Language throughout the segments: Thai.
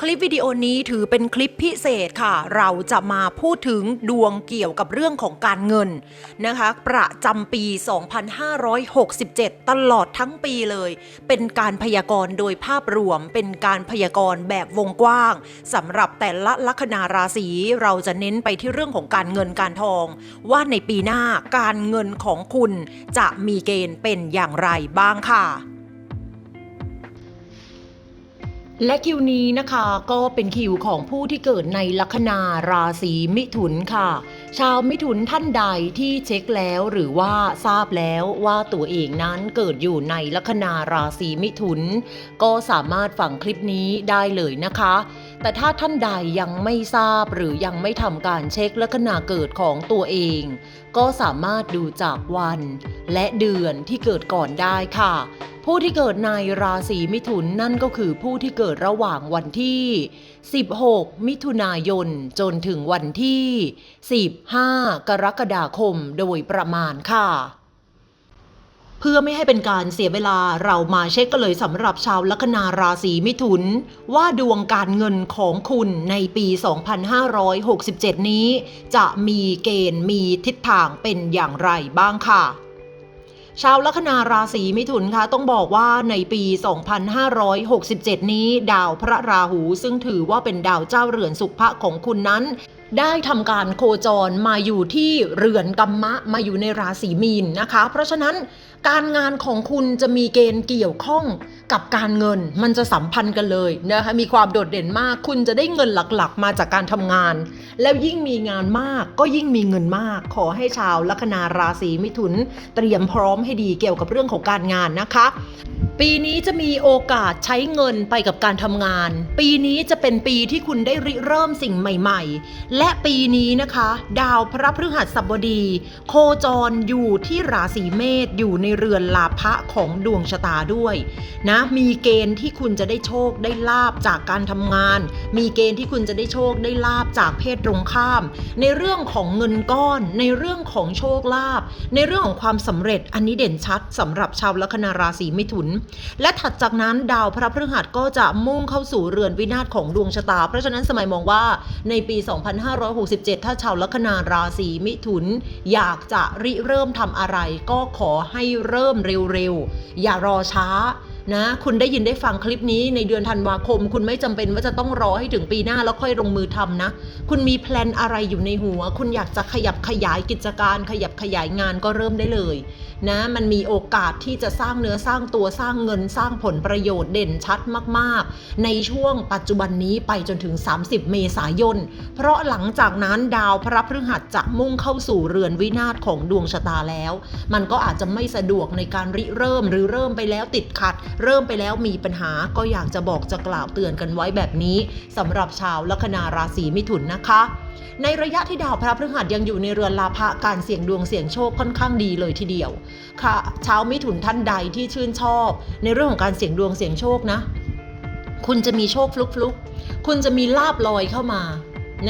คลิปวิดีโอนี้ถือเป็นคลิปพิเศษค่ะ เราจะมาพูดถึงดวงเกี่ยวกับเรื่องของการเงินนะคะ ประจำปี 2567 ตลอดทั้งปีเลย เป็นการพยากรณ์โดยภาพรวม เป็นการพยากรณ์แบบวงกว้างสำหรับแต่ละลัคนาราศีเราจะเน้นไปที่เรื่องของการเงินการทอง ว่าในปีหน้าการเงินของคุณจะมีเกณฑ์เป็นอย่างไรบ้างค่ะ และคิวนี้นะคะก็เป็นคิวของผู้ที่เกิดในลัคนาราศีมิถุนค่ะ ชาวมิถุนท่านใดที่เช็คแล้วหรือว่าทราบแล้วว่าตัวเองนั้นเกิดอยู่ในลัคนาราศีมิถุน ก็สามารถฟังคลิปนี้ได้เลยนะคะ แต่ถ้าท่านใดยังไม่ทราบหรือยังไม่ทำการเช็คลัคนาเกิดของตัวเอง ก็สามารถดูจากวัน และเดือนที่เกิดก่อนได้ค่ะ ผู้ที่เกิดในราศีมิถุนนั่นก็คือผู้ที่เกิดระหว่างวันที่ 16 มิถุนายน จนถึงวันที่ 15 กรกฎาคมโดยประมาณค่ะ เพื่อไม่ให้เป็นการเสียเวลาเรามาเช็คกันเลยสำหรับชาวลัคนาราศีมิถุน ว่าดวงการเงินของคุณในปี 2567 นี้ จะมีเกณฑ์มีทิศทางเป็นอย่างไรบ้างค่ะ ชาวลัคนาราศีมิถุนคะต้องบอกว่าในปี 2567 นี้ ดาวพระราหูซึ่งถือว่าเป็นดาวเจ้าเรือนสุภะของคุณนั้น ได้ทำการโคจรมาอยู่ที่เรือนกัมมะมาอยู่ในราศีมีนนะคะ เพราะฉะนั้นการงานของคุณจะมีเกณฑ์เกี่ยวข้องกับการเงินมันจะสัมพันธ์กันเลยนะคะมีความโดดเด่นมาก คุณจะได้เงินหลักๆ มาจากการทำงาน แล้วยิ่งมีงานมากก็ยิ่งมีเงินมาก ขอให้ชาวลัคนาราศีมิถุน เตรียมพร้อมให้ดีเกี่ยวกับเรื่องของการงานนะคะ ปีนี้จะมีโอกาสใช้เงินไปกับการทำงาน ปีนี้จะเป็นปีที่คุณได้ริเริ่มสิ่งใหม่ ๆ และปีนี้นะคะ ดาวพระพฤหัสบดี โคจรอยู่ที่ราศีเมษอยู่ในเรือนลาภะของดวงชะตาด้วยนะมีเกณฑ์ที่คุณจะได้โชคได้ลาบจากการทำงาน มีเกณฑ์ที่คุณจะได้โชคได้ลาบจากเพศตรงข้าม ในเรื่องของเงินก้อน ในเรื่องของโชคลาภในเรื่องของความสำเร็จอันนี้เด่นชัดสำหรับชาวลัคนาราศีมิถุนและถัดจากนั้นดาวพระพฤหัสก็จะมุ่งเข้าสู่เรือนวินาศของดวงชะตา เพราะฉะนั้นสมัยมองว่าในปี 2567 ถ้าชาวลัคนาราศีมิถุน อยากจะริเริ่มทำอะไรก็ขอให้เริ่มเร็วๆ อย่ารอช้า นะ คุณได้ยินได้ฟังคลิปนี้ในเดือนธันวาคม คุณไม่จำเป็นว่าจะต้องรอให้ถึงปีหน้าแล้วค่อยลงมือทำนะ คุณมีแพลนอะไรอยู่ในหัว คุณอยากจะขยับขยายกิจการ ขยับขยายงานก็เริ่มได้เลยนะ มันมีโอกาสที่จะสร้างเนื้อสร้างตัวสร้างเงินสร้างผลประโยชน์เด่นชัดมาก ๆ ในช่วงปัจจุบันนี้ไปจนถึง 30 เมษายน เพราะหลังจากนั้นดาวพระพฤหัสจะมุ่งเข้าสู่เรือนวินาศของดวงชะตาแล้ว มันก็อาจจะไม่สะดวกในการริเริ่มหรือเริ่มไปแล้วติดขัดเริ่มไปแล้วมีปัญหาก็อยากจะบอกจะกล่าวเตือนกันไว้แบบนี้สำหรับชาวลัคนาราศีมิถุนนะคะ ในระยะที่ดาวพระพฤหัสยังอยู่ในเรือนลาภะการเสี่ยงดวงเสี่ยงโชคค่อนข้างดีเลยทีเดียว ค่ะ ชาวมิถุนท่านใดที่ชื่นชอบ ในเรื่องของการเสี่ยงดวงเสี่ยงโชคนะ คุณจะมีโชคฟลุกๆ คุณจะมีลาบลอยเข้ามา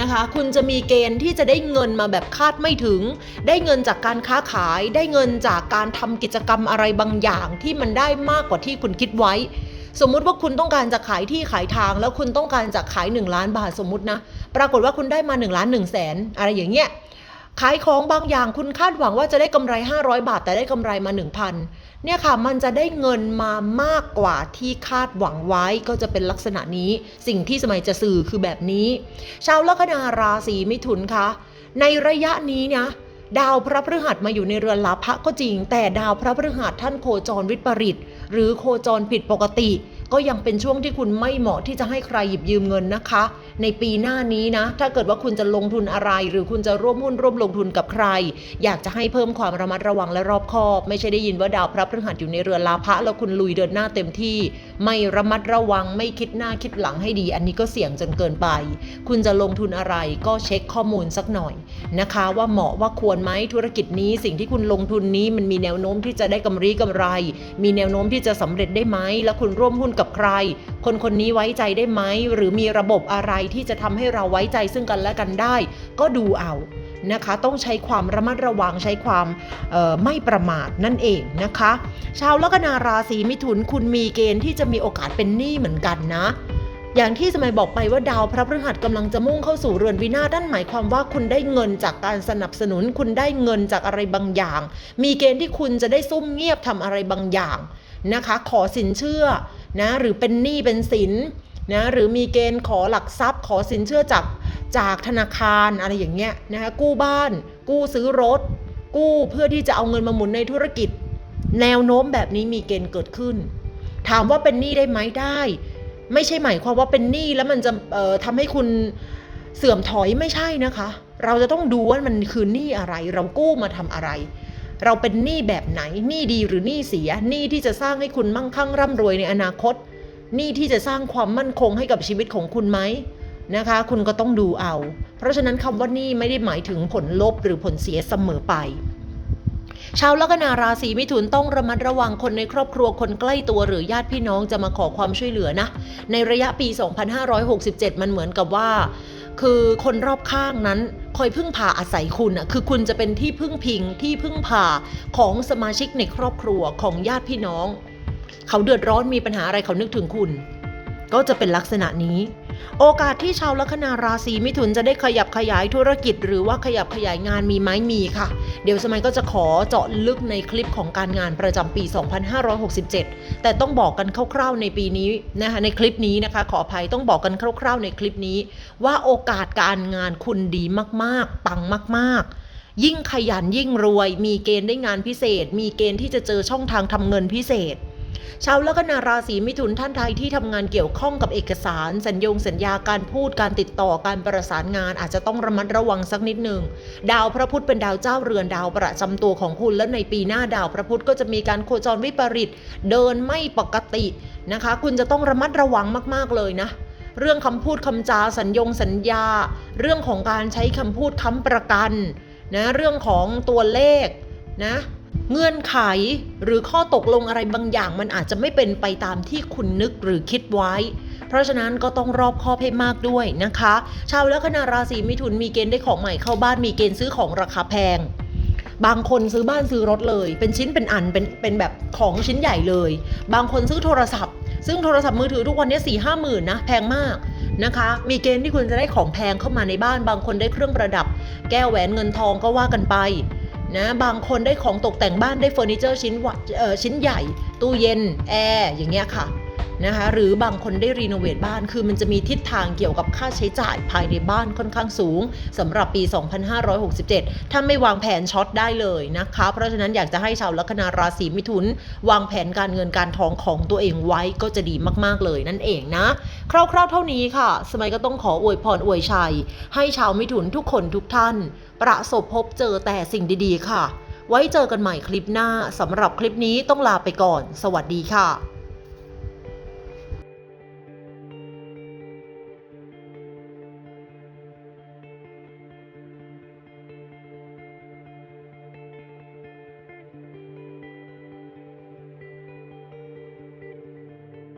นะคะ คุณจะมีเกณฑ์ที่จะได้เงินมาแบบคาดไม่ถึง ได้เงินจากการค้าขาย ได้เงินจากการทำกิจกรรมอะไรบางอย่างที่มันได้มากกว่าที่คุณคิดไว้ สมมุติว่าคุณต้องการจะขายที่ขายทาง แล้วคุณต้องการจะขาย 1 ล้านบาทสมมุตินะ ปรากฏว่าคุณได้มา1ล้าน1แสนอะไรอย่างเงี้ย ขายของบางอย่างคุณคาดหวังว่าจะได้กำไร 500 บาทแต่ได้กำไรมา 1,000 เนี่ยค่ะมันจะได้เงินมามากกว่าที่คาดหวังไว้ก็จะเป็นลักษณะนี้ สิ่งที่สมัยจะสื่อคือแบบนี้ ชาวลัคนาราศีมิถุนคะในระยะนี้นะดาวพระพฤหัสมาอยู่ในเรือนลาภะก็จริง แต่ดาวพระพฤหัสท่านโคจรวิปริต หรือโคจรผิดปกติ ก็ยังเป็นช่วงที่คุณไม่เหมาะที่จะให้ใครหยิบยืมเงินนะคะ ในปีหน้านี้นะ ถ้าเกิดว่าคุณจะลงทุนอะไร หรือคุณจะร่วมหุ้นร่วมลงทุนกับใคร อยากจะให้เพิ่มความระมัดระวังและรอบคอบ ไม่ใช่ได้ยินว่าดาวพระพฤหัสอยู่ในเรือนลาภะแล้วคุณลุยเดินหน้าเต็มที่ ไม่ระมัดระวังไม่คิดหน้าคิดหลังให้ดี อันนี้ก็เสี่ยงจนเกินไป คุณจะลงทุนอะไรก็เช็คข้อมูลสักหน่อยนะคะ ว่าเหมาะว่าควรไหมธุรกิจนี้สิ่งที่คุณลงทุนนี้มันมีแนวโน้มที่จะได้กำไรกำไร มีแนวโน้มที่จะสำเร็จได้ไหมแล้วคุณร่วมหุ้นกับใคร คนคนนี้ไว้ใจได้ไหม หรือมีระบบอะไรที่จะทำให้เราไว้ใจซึ่งกันและกันได้ ก็ดูเอานะคะ ต้องใช้ความระมัดระวังใช้ความออไม่ประมาทนั่นเองนะคะ ชาวลัคนาราศีมิถุนคุณมีเกณฑ์ที่จะมีโอกาสเป็นหนี้เหมือนกันนะอย่างที่สมัยบอกไปว่าดาวพระพฤหัสกำลังจะมุ่งเข้าสู่เรือนวินาศนั่นหมายความว่าคุณได้เงินจากการสนับสนุน คุณได้เงินจากอะไรบางอย่าง มีเกณฑ์ที่คุณจะได้ซุ่มเงียบทำอะไรบางอย่างนะคะ ขอสินเชื่อ นะหรือเป็นหนี้เป็นสินนะหรือมีเกณฑ์ขอหลักทรัพย์ ขอสินเชื่อจากจากธนาคารอะไรอย่างเงี้ยนะคะกู้บ้าน กู้ซื้อรถ กู้เพื่อที่จะเอาเงินมาหมุนในธุรกิจ แนวโน้มแบบนี้มีเกณฑ์เกิดขึ้น ถามว่าเป็นหนี้ได้ไหมได้ ไม่ใช่หมายความว่าเป็นหนี้แล้วมันจะเอ่อทำให้คุณเสื่อมถอยไม่ใช่นะคะ เราจะต้องดูว่ามันคือหนี้อะไร เรากู้มาทำอะไร เราเป็นหนี้แบบไหนหนี้ดีหรือหนี้เสียหนี้ที่จะสร้างให้คุณมั่งคั่งร่ำรวยในอนาคตหนี้ที่จะสร้างความมั่นคงให้กับชีวิตของคุณไหมนะคะ คุณก็ต้องดูเอา เพราะฉะนั้นคำว่าหนี้ไม่ได้หมายถึงผลลบหรือผลเสียเสมอไปชาวลัคนาราศีมิถุนต้องระมัดระวังคนในครอบครัวคนใกล้ตัวหรือญาติพี่น้องจะมาขอความช่วยเหลือนะ ในระยะปี 2567 มันเหมือนกับว่า คือคนรอบข้างนั้นคอยพึ่งพาอาศัยคุณอะคือคุณจะเป็นที่พึ่งพิงที่พึ่งพาของสมาชิกในครอบครัวของญาติพี่น้อง เขาเดือดร้อนมีปัญหาอะไรเขานึกถึงคุณ ก็จะเป็นลักษณะนี้ โอกาสที่ชาวลัคนาราศีมิถุนจะได้ขยับขยายธุรกิจ หรือว่าขยับขยายงานมีไหมมีค่ะ เดี๋ยวสมัยก็จะขอเจาะลึกในคลิปของการงานประจำปี 2567 แต่ต้องบอกกันคร่าวๆในปีนี้นะคะในคลิปนี้นะคะ ขออภัยต้องบอกกันคร่าวๆในคลิปนี้ ว่าโอกาสการงานคุณดีมากๆ ปังมาก ๆยิ่งขยันยิ่งรวย มีเกณฑ์ได้งานพิเศษ มีเกณฑ์ที่จะเจอช่องทางทำเงินพิเศษ ชาวลัคนาราศีมิถุนท่านใดที่ทำงานเกี่ยวข้องกับเอกสาร สัญญงสัญญาการพูดการติดต่อการประสานงานอาจจะต้องระมัดระวังสักนิดหนึ่งดาวพระพุธเป็นดาวเจ้าเรือนดาวประจำตัวของคุณและในปีหน้าดาวพระพุธก็จะมีการโคจรวิปริตเดินไม่ปกตินะคะ คุณจะต้องระมัดระวังมากๆเลยนะเรื่องคำพูดคำจาสัญญงสัญญา เรื่องของการใช้คำพูดค้ำประกันนะเรื่องของตัวเลขนะ เงื่อนไขหรือข้อตกลงอะไรบางอย่างมันอาจจะไม่เป็นไปตามที่คุณนึกหรือคิดไว้ เพราะฉะนั้นก็ต้องรอบคอบให้มากด้วยนะคะ ชาวลัคนาราศีมิถุนมีเกณฑ์ได้ของใหม่เข้าบ้านมีเกณฑ์ซื้อของราคาแพง บางคนซื้อบ้านซื้อรถเลย เป็นชิ้นเป็นอันเป็นเป็นแบบของชิ้นใหญ่เลย บางคนซื้อโทรศัพท์ ซึ่งโทรศัพท์มือถือทุกวันนี้สี่ห้าหมื่นนะแพงมากนะคะ มีเกณฑ์ที่คุณจะได้ของแพงเข้ามาในบ้าน บางคนได้เครื่องประดับ แก้วแหวนเงินทองก็ว่ากันไป นะ บางคนได้ของตกแต่งบ้านได้เฟอร์นิเจอร์ชิ้นวะเอ่อชิ้นใหญ่ ตู้เย็น แอร์ อย่างเงี้ยค่ะ นะคะหรือบางคนได้รีโนเวทบ้านคือมันจะมีทิศทางเกี่ยวกับค่าใช้จ่ายภายในบ้านค่อนข้างสูงสำหรับปี 2567 ถ้าไม่วางแผนช็อตได้เลยนะคะ เพราะฉะนั้นอยากจะให้ชาวลัคนาราศีมิถุน วางแผนการเงินการทองของตัวเองไว้ก็จะดีมากๆเลยนั่นเองนะ คร่าวๆเท่านี้ค่ะ สมัยก็ต้องขออวยพรอวยชัย ให้ชาวมิถุนทุกคนทุกท่าน ประสบพบเจอแต่สิ่งดีๆ ค่ะ ไว้เจอกันใหม่คลิปหน้าสำหรับคลิปนี้ต้องลาไปก่อน สวัสดีค่ะ